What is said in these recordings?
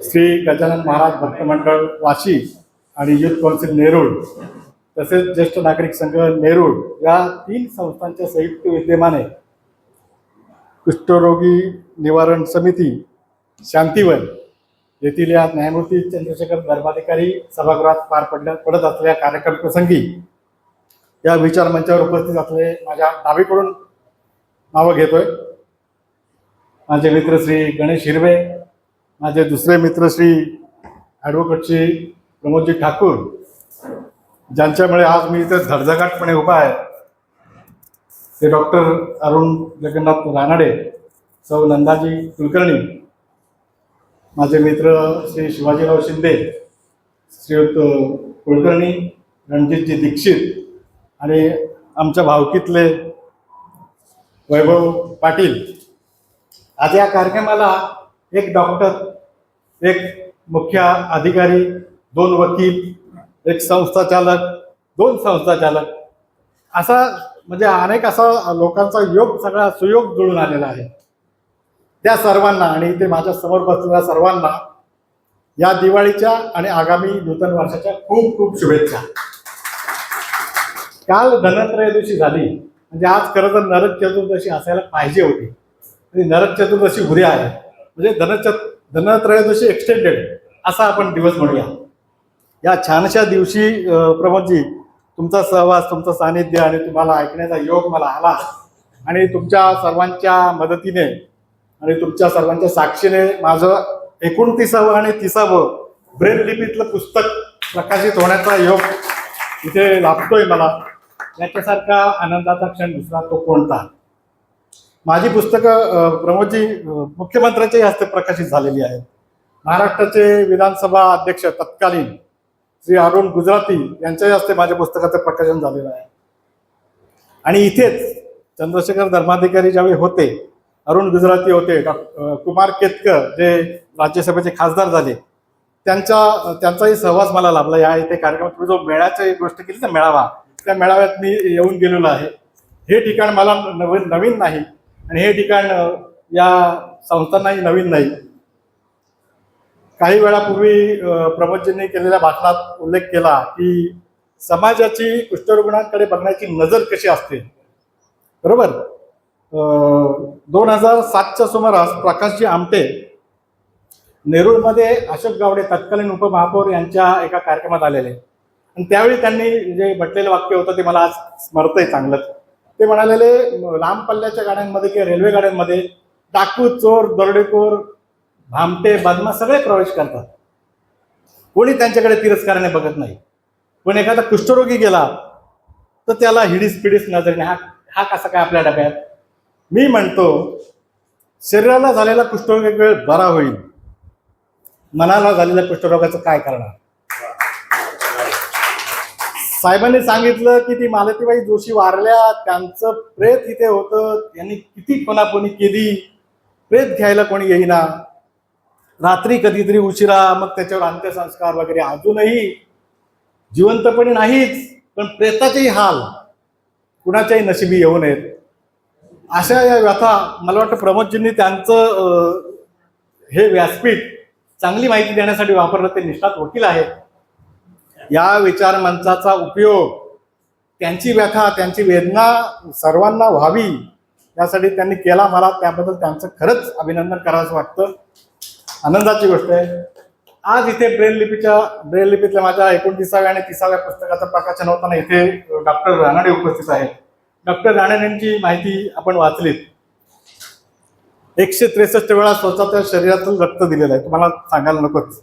श्री गजानन महाराज भक्त मंडळ वाशी आणि युथ कौन्सिल नेरूळ तसेच ज्येष्ठ नागरिक संघ नेरूळ या तीन संस्थांच्या संयुक्त विद्यमाने कुष्ठरोगी निवारण समिती शांतीवन येथील या न्यायमूर्ती चंद्रशेखर धर्माधिकारी सभागृहात पार पडल्या पडत असलेल्या कार्यक्रम प्रसंगी या विचार मंचावर उपस्थित असलेले माझ्या डावीकडून नावं घेतोय. माझे मित्र श्री गणेश हिरवे माझे दुसरे मित्र श्री ॲडव्होकेट श्री प्रमोदजी ठाकूर ज्यांच्यामुळे आज मी इथे धडधकाटपणे उभा आहे. ते डॉक्टर अरुण जगन्नाथ रानाडे सौ नंदाजी कुलकर्णी माझे मित्र श्री शिवाजीराव शिंदे श्रीयुत कुलकर्णी रणजितजी दीक्षित आणि आमच्या भावकीतले वैभव पाटील. आज या कार्यक्रमाला एक डॉक्टर एक मुख्य अधिकारी दोन वकील एक संस्था चालक दोन संस्था चालक असा म्हणजे अनेक असा लोकांचा योग सगळा सुयोग जुळून आलेला आहे. त्या सर्वांना आणि ते माझ्यासमोर बसलेल्या सर्वांना या दिवाळीच्या आणि आगामी नूतन वर्षाच्या खूप खूप शुभेच्छा. काल धनत्रयोदशी झाली. म्हणजे आज खरं तर नरक चतुर्दशी असायला पाहिजे होती. आणि नरक चतुर्दशी उद्या आहे. म्हणजे धनचत धनत्रयोदशी एक्सटेंडेड असा आपण दिवस म्हणूया. या छानशा दिवशी प्रमोदजी तुमचा सहवास तुमचं सानिध्य आणि तुम्हाला ऐकण्याचा योग मला आला. आणि तुमच्या सर्वांच्या मदतीने आणि तुमच्या सर्वांच्या साक्षीने माझं एकोणतीसावं आणि तिसावं ब्रेन लिपीतलं पुस्तक प्रकाशित होण्याचा योग इथे लाभतोय मला. याच्यासारखा आनंदाचा क्षण दुसरा तो कोणता? माझी पुस्तकं प्रमोदजी मुख्यमंत्र्यांच्याही हस्ते प्रकाशित झालेली आहेत. महाराष्ट्राचे विधानसभा अध्यक्ष तत्कालीन श्री अरुण गुजराती यांच्याही हस्ते माझ्या पुस्तकाचं प्रकाशन झालेलं आहे. आणि इथेच चंद्रशेखर धर्माधिकारी ज्यावेळी होते अरुण गुजराती होते डॉ कुमार केतकर जे राज्यसभेचे खासदार झाले त्यांचा त्यांचाही सहवास मला लाभला. या इथे कार्यक्रमात तुम्ही जो मेळ्याची गोष्ट केली ना मेळावा. त्या मेळाव्यात मी येऊन गेलेलो आहे. हे ठिकाण मला नव नवीन नाही आणि हे ठिकाण या संस्थांनाही नवीन नाही. काही वेळापूर्वी प्रमोदजींनी केलेल्या भाषणात उल्लेख केला की समाजाची कुष्ठरुग्णांकडे बघण्याची नजर कशी असते? बरोबर? दोन हजार सातच्या सुमारास प्रकाशजी आमटे नेरूळमध्ये अशोक गावडे तत्कालीन उपमहापौर यांच्या एका कार्यक्रमात आलेले. आणि त्यावेळी त्यांनी जे म्हटलेलं वाक्य होतं ते मला आज स्मरतंय चांगलं ते म्हणालेले लांब पल्ल्याच्या गाड्यांमध्ये किंवा रेल्वे गाड्यांमध्ये डाकू चोर दरोडेखोर भामटे बदमा सगळे प्रवेश करतात. कोणी त्यांच्याकडे तिरस्काराने बघत नाही. पण एखादा कुष्ठरोगी गेला तर त्याला हिडीस पिडीस नजरेने हा हा कसा काय आपल्या डब्यात? मी म्हणतो शरीराला झालेला कुष्ठरोग एक वेळ बरा होईल. मनाला झालेल्या कुष्ठरोगाचं काय करणार? साहेबांनी सांगितलं की ती मालतीबाई जोशी वारल्या त्यांचं प्रेत इथे होतं त्यांनी किती कोणाकोणी केली प्रेत घ्यायला कोणी येईना. रात्री कधीतरी उशिरा मग त्याच्यावर अंत्यसंस्कार वगैरे अजूनही जिवंतपणे नाहीच पण प्रेताचेही हाल कुणाच्याही नशिबी येऊ नयेत. अशा या व्यथा मला वाटतं प्रमोदजींनी त्यांचं हे व्यासपीठ चांगली माहिती देण्यासाठी वापरलं ते निष्ठात वकील आहेत. या विचार मंचाचा उपयोग त्यांची व्यथा त्यांची वेदना सर्वांना व्हावी यासाठी त्यांनी केला मला. त्याबद्दल त्यांचं खरंच अभिनंदन करावंच वाटतं. आनंदाची गोष्ट आहे. आज इथे ब्रेल लिपीच्या ब्रेल लिपीतल्या माझ्या एकोणतीसाव्या आणि तिसाव्या पुस्तकाचं प्रकाशन होताना इथे डॉक्टर रानडे उपस्थित आहेत. डॉक्टर रानडेंची माहिती आपण वाचलीत. एकशे त्रेसष्ट वेळा स्वतःच्या शरीरातून रक्त दिलेलं आहे. तुम्हाला सांगायला नकोच.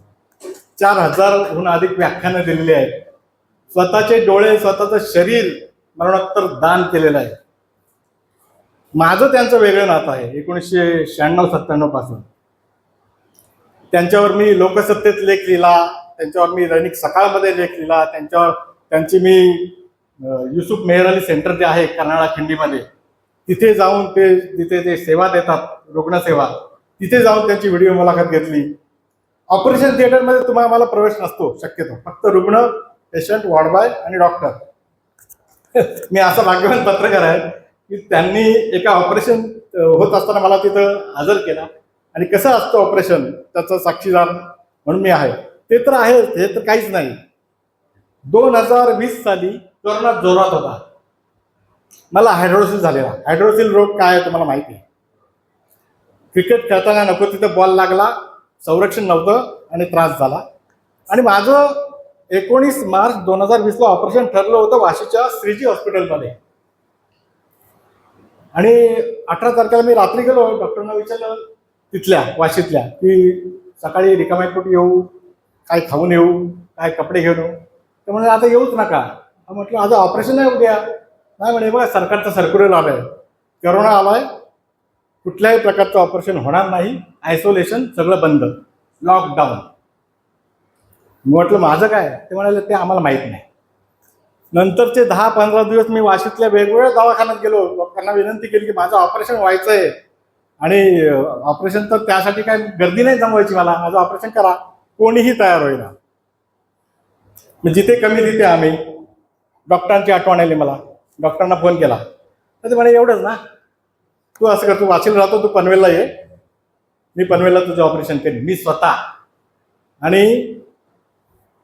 चार हजारहून अधिक व्याख्यानं दिलेली आहेत. स्वतःचे डोळे स्वतःचं शरीर मरणोत्तर दान केलेलं आहे. माझं त्यांचं वेगळं नातं आहे. एकोणीसशे शहाण्णव सत्त्याण्णवपासून. त्यांच्यावर मी लोकसत्तेत लेख लिहिला त्यांच्यावर मी दैनिक सकाळमध्ये लेख लिहिला त्यांच्यावर त्यांची मी युसुफ मेहर अली सेंटर जे आहे कर्नाळा खिंडीमध्ये तिथे जाऊन ते तिथे ते सेवा देतात रुग्णसेवा तिथे जाऊन त्यांची व्हिडिओ मुलाखत घेतली. ऑपरेशन थिएटरमध्ये तुम्हाला मला प्रवेश नसतो शक्यतो. फक्त रुग्ण पेशंट वॉर्डबॉय आणि डॉक्टर मी असा भाग्यवान पत्रकार आहे की त्यांनी एका ऑपरेशन होत असताना मला तिथं हजर केला. आणि कसं असतं ऑपरेशन त्याचं साक्षीदार म्हणून मी आहे. ते तर आहे हे तर काहीच नाही. दोन हजार वीस साली कोरोना जोरात होता. मला हायड्रोसिल झालेला. हायड्रोसिल रोग काय आहे तुम्हाला माहिती आहे? क्रिकेट खेळताना नको तिथं बॉल लागला. संरक्षण नव्हतं आणि त्रास झाला. आणि माझं एकोणीस मार्च दोन हजार वीसला ऑपरेशन ठरलं होतं वाशीच्या श्रीजी हॉस्पिटलमध्ये. आणि अठरा तारखेला मी रात्री गेलो डॉक्टरना विचारलं तिथल्या वाशीतल्या की सकाळी रिकाम्या पोटी येऊ काय खाऊन येऊ काय कपडे घेऊन येऊ? तर म्हणजे आता येऊच नका. म्हटलं आज ऑपरेशन आहे उद्या. नाही म्हणे बघा सरकारचं सर्क्युलर आलंय. करोना आलाय कुठल्याही प्रकारचं ऑपरेशन होणार नाही. आयसोलेशन सगळं बंद. लॉकडाऊन म्हटलं माझं काय? ते म्हणाले ते आम्हाला माहीत नाही. नंतरचे दहा पंधरा दिवस मी वाशीतल्या वेगवेगळ्या दवाखान्यात गेलो. लोकांना विनंती केली की माझं ऑपरेशन व्हायचं आहे आणि ऑपरेशन तर त्यासाठी काय गर्दी नाही जमवायची मला. माझं ऑपरेशन करा. कोणीही तयार होईना. मी जिथे कमी तिथे आम्ही. डॉक्टरांची आठवण आली मला. डॉक्टरांना फोन केला. तर ते म्हणे एवढंच ना? तू असं कर तू वाशीला राहतो तू पनवेलला ये. मी पनवेलला तुझं ऑपरेशन करेन. मी स्वतः. आणि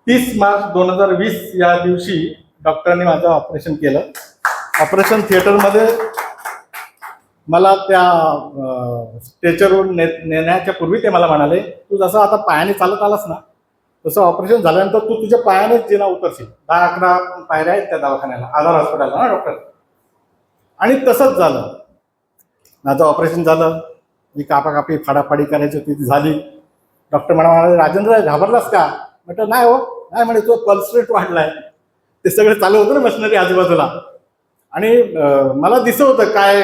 तीस मार्च दोन हजार वीस या दिवशी डॉक्टरांनी माझं ऑपरेशन केलं. ऑपरेशन थिएटरमध्ये मला त्या स्ट्रेचरवरून ने नेण्याच्या पूर्वी ते मला म्हणाले तू जसं आता पायाने चालत आलास ना तसं ऑपरेशन झाल्यानंतर तू तुझ्या पायानेच जिना उतरशील. दहा अकरा पायऱ्या आहेत त्या दवाखान्याला आधार हॉस्पिटलला ना डॉक्टर आणि तसंच झालं. माझं ऑपरेशन झालं. मी कापाकापी फाडाफाडी करायची होती ती झाली. डॉक्टर म्हणा म्हणाले राजेंद्र घाबरलास का? म्हटलं नाही हो. नाही म्हणे तो पल्स रेट वाढलाय. ते सगळं चालू होतं ना मशिनरी आजूबाजूला. आणि मला दिसत होतं काय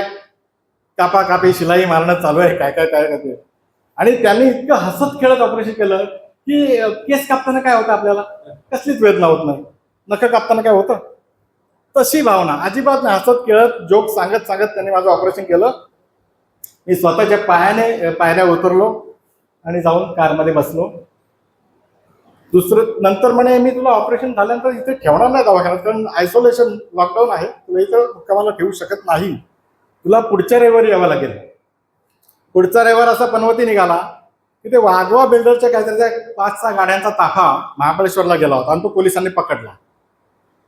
कापा कापी शिलाई मारणं चालू आहे काय काय काय काय ते. आणि त्यांनी इतकं हसत खेळत ऑपरेशन केलं की केस कापताना काय होतं आपल्याला? कसलीच वेदना होत नाही. नख कापताना काय होतं? तशी भावना. अजिबात नाही. हसत खेळत जोक सांगत सांगत त्यांनी माझं ऑपरेशन केलं. मी स्वतःच्या पायाने पायऱ्या उतरलो आणि जाऊन कारमध्ये बसलो. दुसरं नंतर म्हणे मी तुला ऑपरेशन झाल्यानंतर इथे ठेवणार नाही दवाखान्यात कारण आयसोलेशन लॉकडाऊन आहे. तुला इथं मुक्कामाला ठेवू शकत नाही. तुला पुढच्या रविवारी यावं लागेल. पुढचा रविवार असा पनवती निघाला. की ते वाघवा बिल्डरच्या काहीतरी त्या पाच सहा गाड्यांचा ताफा महाबळेश्वरला गेला होता आणि तो पोलिसांनी पकडला.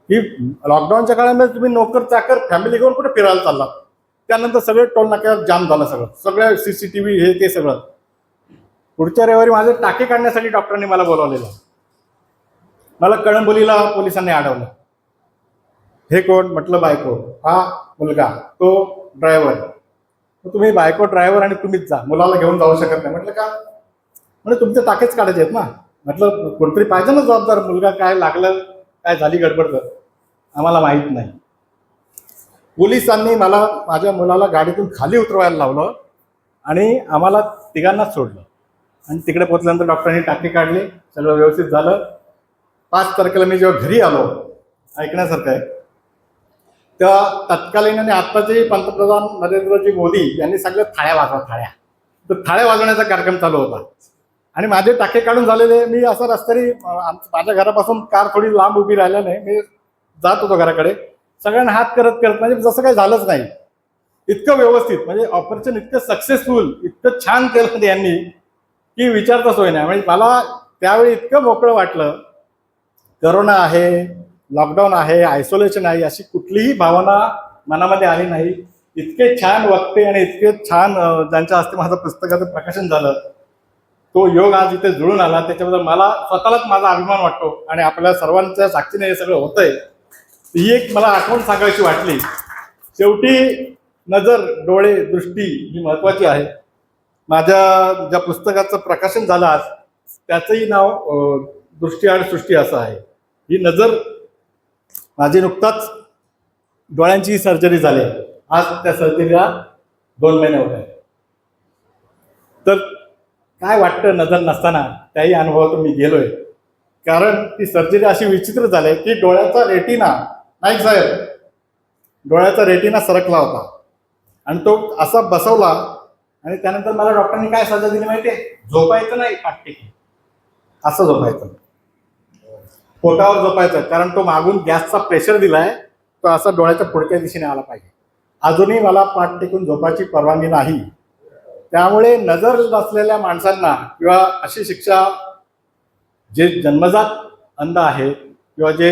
ही लॉकडाऊनच्या काळामध्ये तुम्ही नोकर चाकर फॅमिली घेऊन कुठे फिरायला चालला त्यानंतर सगळे टोल नाक्यावर जाम झालं सगळं. सगळ्या सीसीटीव्ही हे ते सगळं. पुढच्या रविवारी माझे टाके काढण्यासाठी डॉक्टरांनी मला बोलावलेलं. मला कळंबोलीला पोलिसांनी अडवलं. हे कोण? म्हटलं बायको. हा मुलगा. तो ड्रायव्हर तुम्ही बायको ड्रायव्हर आणि तुम्हीच जा. मुलाला घेऊन जाऊ शकत नाही. म्हटलं का? म्हणजे तुमचे टाकेच काढायचे आहेत ना. म्हटलं कोणतरी पाहिजे ना जबाबदार मुलगा? काय लागलं? काय झाली गडबड? तर आम्हाला माहीत नाही. पोलिसांनी मला माझ्या मुलाला गाडीतून खाली उतरवायला लावलं आणि आम्हाला तिघांनाच सोडलं. आणि तिकडे पोचल्यानंतर डॉक्टरांनी टाकी काढली सगळं व्यवस्थित झालं. पाच तारखेला मी जेव्हा घरी आलो ऐकण्यासारखं आहे तेव्हा तत्कालीन आणि आत्ताचे पंतप्रधान नरेंद्रजी मोदी यांनी सांगितलं थाळ्या वाजवा थाळ्या. तर थाळ्या वाजवण्याचा कार्यक्रम चालू होता. आणि माझे टाके काढून झालेले मी असं रस्त्याने अं, आम- माझ्या घरापासून कार थोडी लांब उभी राहिल्याने मी जात होतो घराकडे. सगळ्यांना हात करत करत म्हणजे जसं काही झालंच नाही. इतकं व्यवस्थित म्हणजे ऑपरेशन इतकं सक्सेसफुल इतकं छान केलं यांनी की विचारता सोय नाही. म्हणजे मला त्यावेळी इतकं मोकळं वाटलं. करोना आहे लॉकडाऊन आहे आयसोलेशन आहे अशी कुठलीही भावना मनामध्ये आली नाही. इतके छान वक्ते आणि इतके छान ज्यांच्या हस्ते माझं पुस्तकाचं प्रकाशन झालं. तो योग आज इथे जुळून आला. त्याच्याबद्दल मला स्वतःलाच माझा अभिमान वाटतो आणि आपल्या सर्वांच्या साक्षीने हे सगळं होतंय. ही एक मला आठवण सांगायची वाटली. शेवटी नजर डोळे दृष्टी ही महत्वाची आहे. माझ्या ज्या पुस्तकाचं प्रकाशन झालं आज त्याचंही नाव दृष्टी आणि सृष्टी असं आहे. ही नजर माझी नुकताच डोळ्यांची सर्जरी झाली. आज त्या सर्जरीला दोन महिने होत आहेत. तर काय वाटतं नजर नसताना? त्याही अनुभवातून मी गेलोय. कारण ती सर्जरी अशी विचित्र झाली की डोळ्याचा रेटिना नाईक साहेब डोळ्याचा रेटिना सरकला होता. आणि तो असा बसवला आणि त्यानंतर मला डॉक्टरांनी काय सजा दिली माहितीये? झोपायचं नाही पाठीकी असं झोपायचं. पोटावर झोपायचं. कारण तो मागून गॅसचा प्रेशर दिलाय तो असा डोळ्याच्या पुढच्या दिशेने आला पाहिजे. अजूनही मला पाठ टेकून झोपायची परवानगी नाही. त्यामुळे नजर नसलेल्या माणसांना किंवा अशी शिक्षा जे जन्मजात अंध आहेत किंवा जे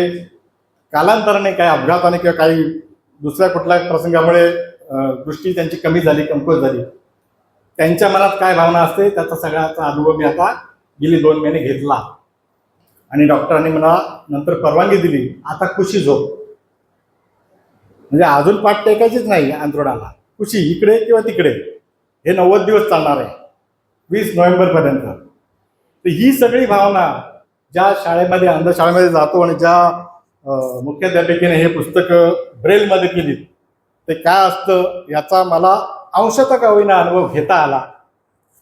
कालांतराने काही अपघाताने किंवा काही दुसऱ्या कुठल्या प्रसंगामुळे दृष्टी त्यांची कमी झाली कमकुवत झाली. त्यांच्या मनात काय भावना असते त्याचा सगळ्याचा अनुभव मी आता गेली दोन महिने घेतला. आणि डॉक्टरांनी मला नंतर परवानगी दिली आता कुशी झोप. म्हणजे अजून पाठ टेकायचीच नाही अंतरुणाला कुशी इकडे किंवा तिकडे. हे नव्वद दिवस चालणार आहे. वीस नोव्हेंबरपर्यंत. तर ही सगळी भावना ज्या शाळेमध्ये अंधशाळेमध्ये जातो आणि ज्या मुख्याध्यापिकेने हे पुस्तक ब्रेलमध्ये केली. ते काय असतं याचा मला अंशतः का होईना अनुभव घेता आला.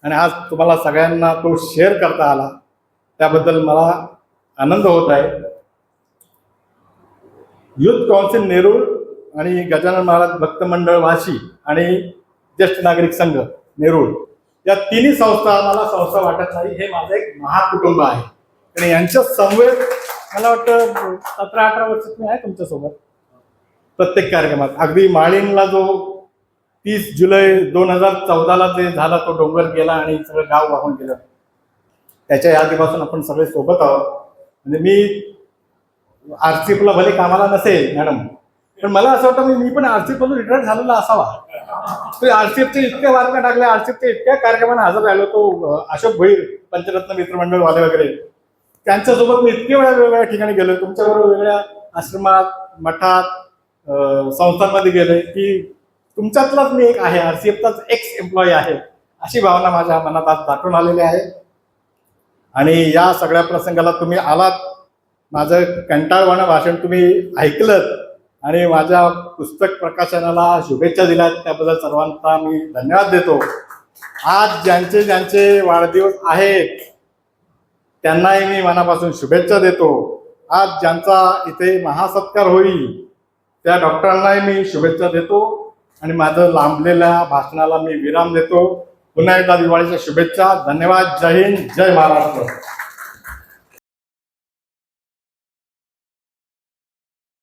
आणि आज तुम्हाला सगळ्यांना तो शेअर करता आला. त्याबद्दल मला आनंद होत आहे. युथ काउन्सिल नेरूळ आणि गजानन महाराज भक्त मंडळ वाशी आणि ज्येष्ठ नागरिक संघ नेरूळ या तिन्ही संस्था मला संस्था वाटत नाही. हे माझं एक महाकुटुंब आहे. आणि यांच्या समवेत मला वाटतं सतरा अठरा वर्षात मी आहे तुमच्यासोबत. प्रत्येक कार्यक्रमात. अगदी माळीणला जो तीस जुलै दोन हजार चौदाला जे झाला तो डोंगर गेला आणि सगळं गाव वाहून गेलं. त्याच्या यादीपासून आपण सगळे सोबत आहोत. म्हणजे मी आरसीएफला भले कामाला नसेल मॅडम पण मला असं वाटतं मी- मी पण आरसीएफ मधून रिटायर झालेला असावा. ते आरसीएफचे इतक्या बातम्या टाकल्या आरसीएफच्या इतक्या कार्यक्रमांना हजर राहिलो तो अशोक भोईर पंचरत्न मित्रमंडळ वाले वगैरे त्यांच्यासोबत मी इतके वेळा वेगवेगळ्या ठिकाणी गेलो तुमच्याबरोबर वेगळ्या आश्रमात मठात संस्थांमध्ये गेले की तुमच्यातलाच मी एक आहे आरसीएफचाच एक्स एम्प्लॉई आहे अशी भावना माझ्या मनात आज दाटून आलेली आहे. आणि या सगळ्या प्रसंगाला तुम्ही आलात माझं कंटाळवाणं भाषण तुम्ही ऐकलं आणि माझ्या पुस्तक प्रकाशनाला शुभेच्छा दिल्या त्याबद्दल सर्वांचा मी धन्यवाद देतो. आज ज्यांचे ज्यांचे वाढदिवस आहेत त्यांनाही मी मनापासून शुभेच्छा देतो. आज ज्यांचा इथे महासत्कार होईल त्या डॉक्टरांनाही मी शुभेच्छा देतो आणि माझं लांबलेल्या भाषणाला मी विराम देतो. पुन्हा एकदा दिवाळीच्या शुभेच्छा. धन्यवाद. जय हिंद. जय महाराष्ट्र.